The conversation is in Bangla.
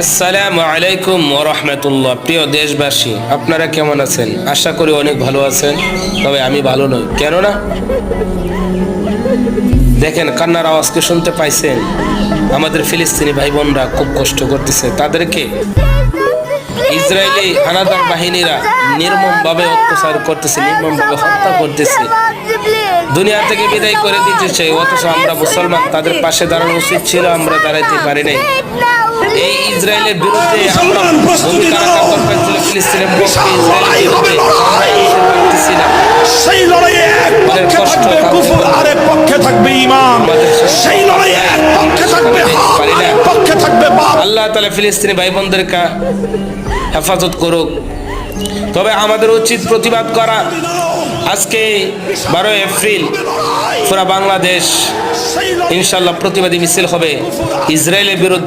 আসসালামু আলাইকুম রহমতুল্লাহ। প্রিয় দেশবাসী, আপনারা কেমন আছেন? আশা করি অনেক ভালো আছেন, তবে আমি ভালো নই। কেননা? দেখেন, কান্নার আওয়াজকে শুনতে পাইছেন? আমাদের ফিলিস্তিনি ভাই বোনরা খুব কষ্ট করতেছে। তাদেরকে ইসরায়েলি হানাদার বাহিনীরা নির্মমভাবে অত্যাচার করতেছে নির্মমভাবে হত্যা করতেছে। দুনিয়া থেকে বিদায় করে দিতে চাই অথচ আমরা মুসলমান তাদের পাশে দাঁড়ানো উচিত ছিল আমরা দাঁড়াইতে পারি নাই। এই ইসরায়েলের বিরুদ্ধে আমরা ভূমিকা রাখার ফিলিস্তিনের পক্ষে ইসরায়েলের বিরুদ্ধে আমরা এগিয়ে পারতেছি না। সেই লড়াইয়ে এক পক্ষে থাকবে। কুফর আর এক পক্ষে থাকবে ইমান। সেই লড়াইয়ে তালা ফিলিস্তিনি ভাই বোনদেরকে হেফাজত করুক। তবে আমাদের উচিত প্রতিবাদ করা। আজকে বারোই এপ্রিল, পুরা বাংলাদেশ ইনশাল্লাহ প্রতিবাদী মিছিল হবে। ইসরায়েলের বিরুদ্ধে